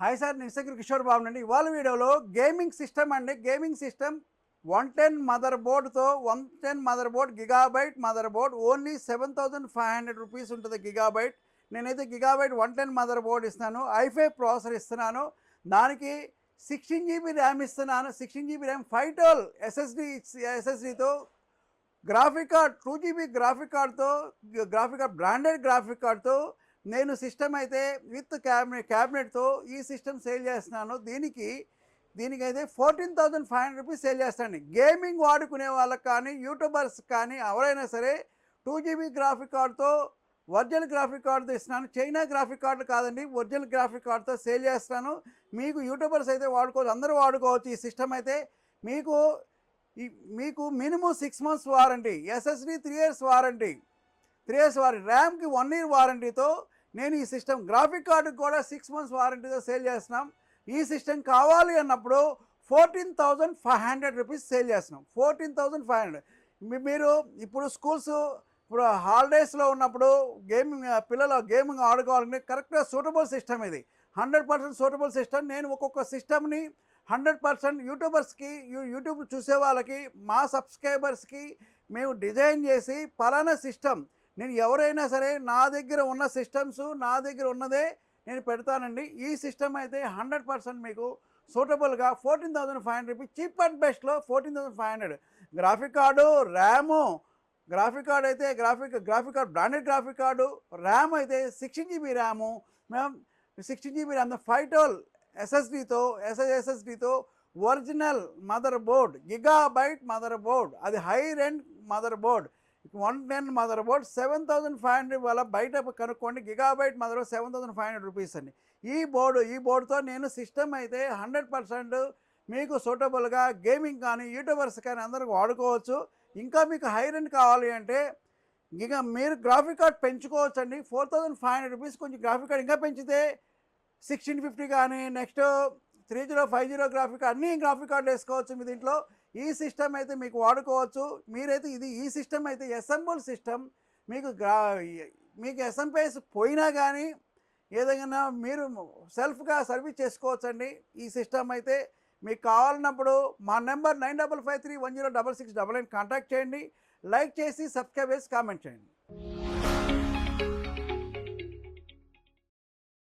Hi sir నిశ్చక్ర కిషోర్ బాబు అండి. ఇవాళ వీడియోలో గేమింగ్ సిస్టమ్ అండి. Gaming system one ten mother బోర్డ్తో one ten motherboard gigabyte motherboard only seven thousand five hundred rupees ఉంటుంది gigabyte నేనైతే gigabyte one ten mother board ఇస్తున్నాను. ఐఫై processor ఇస్తున్నాను. దానికి సిక్స్టీన్ జీబీ ర్యామ్ ఇస్తున్నాను sixteen GB RAM five twelve SSD ఎస్ఎస్డితో graphic card two GB graphic కార్డ్తో graphic card branded graphic కార్డ్తో నేను system అయితే with cabinet క్యాబినెట్తో ఈ సిస్టమ్ సేల్ చేస్తున్నాను. దీనికి దీనికైతే fourteen thousand five hundred rupees sale చేస్తాను గేమింగ్ వాడుకునే వాళ్ళకి కానీ యూట్యూబర్స్ కానీ ఎవరైనా సరే టూ జీబీ గ్రాఫిక్ కార్డుతో ఒరిజినల్ గ్రాఫిక్ కార్డుతో ఇస్తున్నాను. చైనా గ్రాఫిక్ కార్డు కాదండి ఒరిజినల్ గ్రాఫిక్ కార్డుతో సేల్ చేస్తాను మీకు యూట్యూబర్స్ అయితే వాడుకోవచ్చు అందరూ వాడుకోవచ్చు ఈ సిస్టమ్ అయితే. మీకు మీకు minimum six months warranty SSD three years warranty. Three years warranty ర్యామ్కి one year వారంటీతో నేను ఈ సిస్టమ్ గ్రాఫిక్ కార్డుకి కూడా సిక్స్ మంత్స్ వారంటీతో సేల్ చేస్తున్నాం. ఈ సిస్టమ్ కావాలి అన్నప్పుడు fourteen thousand five hundred rupees sale చేస్తున్నాం. ఫోర్టీన్ థౌజండ్ ఫైవ్ హండ్రెడ్ మీరు ఇప్పుడు స్కూల్స్ ఇప్పుడు హాలిడేస్లో ఉన్నప్పుడు గేమింగ్ పిల్లలు గేమింగ్ ఆడుకోవాలంటే కరెక్ట్గా సూటబుల్ సిస్టమ్ ఇది. హండ్రెడ్ పర్సెంట్ సూటబుల్ సిస్టమ్ నేను ఒక్కొక్క సిస్టమ్ని హండ్రెడ్ పర్సెంట్ యూట్యూబర్స్కి యూట్యూబ్ చూసే వాళ్ళకి మా సబ్స్క్రైబర్స్కి మేము డిజైన్ చేసి పలానా సిస్టమ్ నేను ఎవరైనా సరే నా దగ్గర ఉన్న సిస్టమ్స్ నా దగ్గర ఉన్నదే నేను పెడతానండి. ఈ సిస్టమ్ అయితే హండ్రెడ్ పర్సెంట్ మీకు సూటబుల్గా fourteen thousand five hundred rupees cheap and బెస్ట్లో fourteen thousand five hundred. Graphic card RAM graphic card అయితే graphic graphic card branded graphic card RAM అయితే సిక్స్టీన్ జీబీ ర్యాము మేము sixteen GB RAM five twelve ఎస్ఎస్డితో ఎస్ఎస్ఎస్డితో original mother board gigabyte mother board అది high end motherboard. One ten motherboard seven thousand five hundred వల్ల బయట కనుక్కోండి. Gigabyte mother seven thousand five hundred rupees అండి. ఈ board ఈ బోర్డుతో నేను సిస్టమ్ అయితే హండ్రెడ్ పర్సెంట్ మీకు సూటబుల్గా గేమింగ్ కానీ యూట్యూబర్స్ కానీ అందరికి వాడుకోవచ్చు. ఇంకా మీకు హై రెంట్ కావాలి అంటే ఇక మీరు గ్రాఫిక్ కార్డ్ పెంచుకోవచ్చు అండి four thousand five hundred rupees కొంచెం గ్రాఫిక్ కార్డ్ ఇంకా పెంచితే సిక్స్టీన్ ఫిఫ్టీ కానీ next three zero five zero graphic అన్ని గ్రాఫిక్ కార్డులు వేసుకోవచ్చు మీ దీంట్లో. ఈ సిస్టమ్ అయితే మీకు వాడుకోవచ్చు. మీరైతే ఇది ఈ సిస్టమ్ అయితే అసెంబుల్ సిస్టమ్. మీకు గ్రా మీకు ఎస్ఎంపీఎస్ పోయినా కానీ ఏదైనా మీరు సెల్ఫ్గా సర్వీస్ చేసుకోవచ్చండి. ఈ సిస్టమ్ అయితే మీకు కావాలన్నప్పుడు మా number nine double five three one zero double six double nine contact చేయండి. లైక్ చేసి సబ్స్క్రైబ్ చేసి కామెంట్ చేయండి.